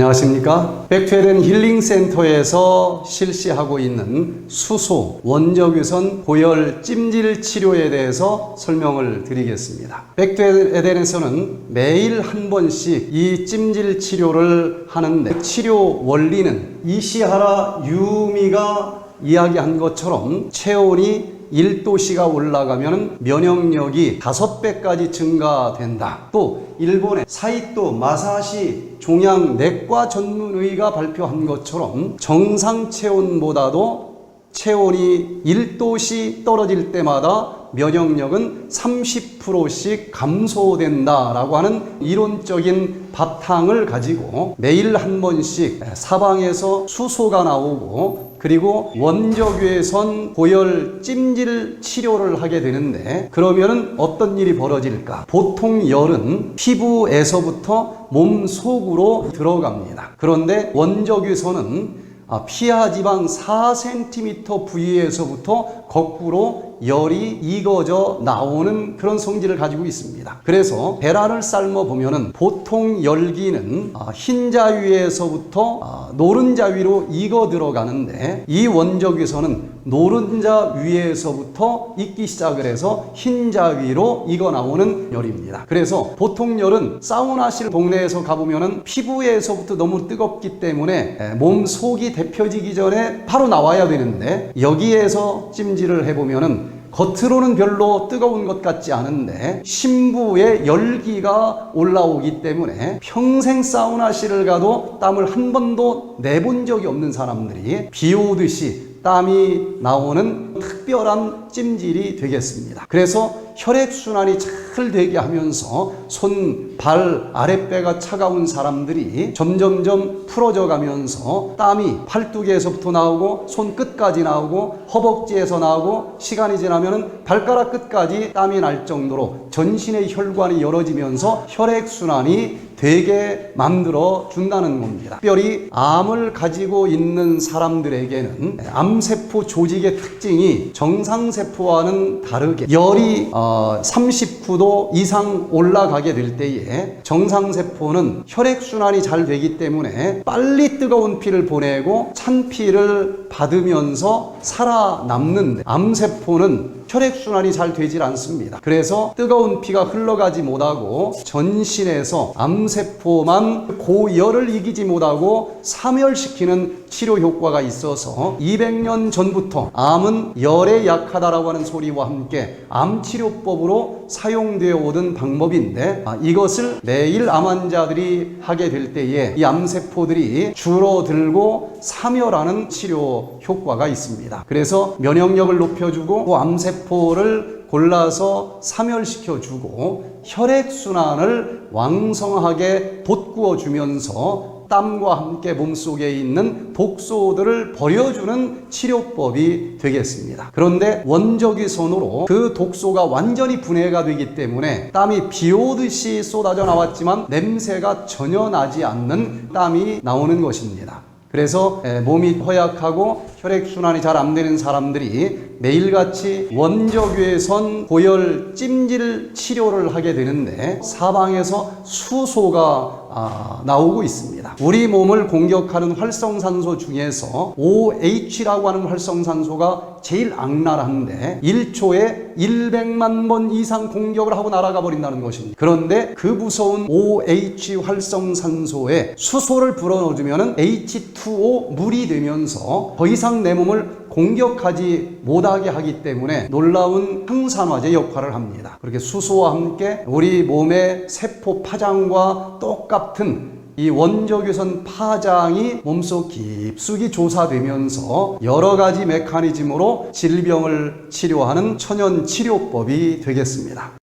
안녕하십니까? 백투에덴 힐링센터에서 실시하고 있는 수소, 원적외선, 고열, 찜질 치료에 대해서 설명을 드리겠습니다. 백투에덴에서는 매일 한 번씩 이 찜질 치료를 하는데 치료 원리는 이시하라 유미가 이야기한 것처럼 체온이 1도씨가 올라가면 면역력이 5배까지 증가된다. 또 일본의 사이토 마사시 종양 내과 전문의가 발표한 것처럼 정상 체온보다도 체온이 1도씨 떨어질 때마다 면역력은 30%씩 감소된다라고 하는 이론적인 바탕을 가지고 매일 한 번씩 사방에서 수소가 나오고 그리고 원적외선 고열 찜질 치료를 하게 되는데 그러면은 어떤 일이 벌어질까? 보통 열은 피부에서부터 몸 속으로 들어갑니다. 그런데 원적외선은 아, 피하 지방 4cm 부위에서부터 거꾸로 열이 익어져 나오는 그런 성질을 가지고 있습니다. 그래서 계란을 삶아 보면은 보통 열기는 아, 흰자 위에서부터 아, 노른자 위로 익어 들어가는데 이 원적에서는 노른자 위에서부터 익기 시작을 해서 흰자 위로 익어 나오는 열입니다. 그래서 보통 열은 사우나실 동네에서 가보면은 피부에서부터 너무 뜨겁기 때문에 에, 몸 속이 데펴지기 전에 바로 나와야 되는데 여기에서 찜질을 해보면은 겉으로는 별로 뜨거운 것 같지 않은데 심부에 열기가 올라오기 때문에 평생 사우나실을 가도 땀을 한 번도 내본 적이 없는 사람들이 비 오듯이 땀이 나오는 특별한 찜질이 되겠습니다. 그래서 혈액순환이 잘 되게 하면서 손, 발, 아랫배가 차가운 사람들이 점점점 풀어져 가면서 땀이 팔뚝에서부터 나오고 손 끝까지 나오고 허벅지에서 나오고 시간이 지나면 발가락 끝까지 땀이 날 정도로 전신의 혈관이 열어지면서 혈액순환이 되게 만들어 준다는 겁니다. 특별히 암을 가지고 있는 사람들에게는 암세포 조직의 특징이 정상세포와는 다르게 열이 어, 39도 이상 올라가게 될 때에 정상세포는 혈액순환이 잘 되기 때문에 빨리 뜨거운 피를 보내고 찬 피를 받으면서 살아남는데 암세포는 혈액순환이 잘 되질 않습니다. 그래서 뜨거운 피가 흘러가지 못하고 전신에서 암세포만 고열을 이기지 못하고 사멸시키는 치료 효과가 있어서 200년 전부터 암은 열에 약하다라고 하는 소리와 함께 암치료법으로 사용되어 오던 방법인데 아, 이것을 매일 암 환자들이 하게 될 때에 이 암세포들이 줄어들고 사멸하는 치료 효과가 있습니다. 그래서 면역력을 높여주고 그 암세포를 골라서 사멸시켜 주고 혈액순환을 왕성하게 돋구어 주면서 땀과 함께 몸속에 있는 독소들을 버려주는 치료법이 되겠습니다. 그런데 원적이 손으로 그 독소가 완전히 분해가 되기 때문에 땀이 비 오듯이 쏟아져 나왔지만 냄새가 전혀 나지 않는 땀이 나오는 것입니다. 그래서 에, 몸이 허약하고 혈액순환이 잘 안 되는 사람들이 매일같이 원적외선 고열 찜질 치료를 하게 되는데 사방에서 수소가 아, 나오고 있습니다. 우리 몸을 공격하는 활성산소 중에서 OH라고 하는 활성산소가 제일 악랄한데 1초에 100만 번 이상 공격을 하고 날아가 버린다는 것입니다. 그런데 그 무서운 OH 활성산소에 수소를 불어넣어주면 H2O 물이 되면서 더 이상 내 몸을 공격하지 못하게 하기 때문에 놀라운 항산화제 역할을 합니다. 그렇게 수소와 함께 우리 몸의 세포 파장과 똑같은 이 원적외선 파장이 몸속 깊숙이 조사되면서 여러 가지 메커니즘으로 질병을 치료하는 천연 치료법이 되겠습니다.